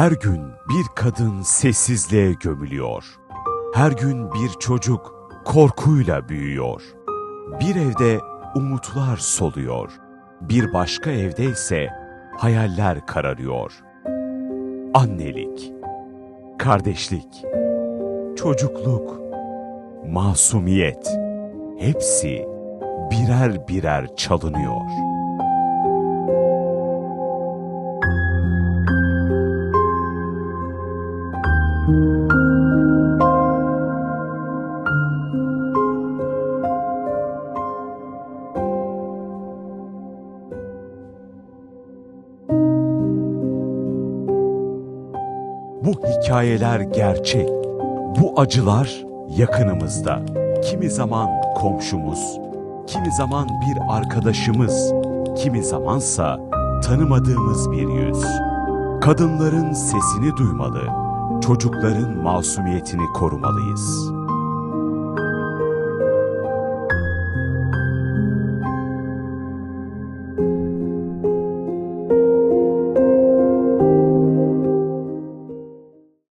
Her gün bir kadın sessizliğe gömülüyor. Her gün bir çocuk korkuyla büyüyor. Bir evde umutlar soluyor. Bir başka evde ise hayaller kararıyor. Annelik, kardeşlik, çocukluk, masumiyet hepsi birer birer çalınıyor. Bu hikayeler gerçek. Bu acılar yakınımızda. Kimi zaman komşumuz, kimi zaman bir arkadaşımız, kimi zamansa tanımadığımız bir yüz. Kadınların sesini duymalı, çocukların masumiyetini korumalıyız.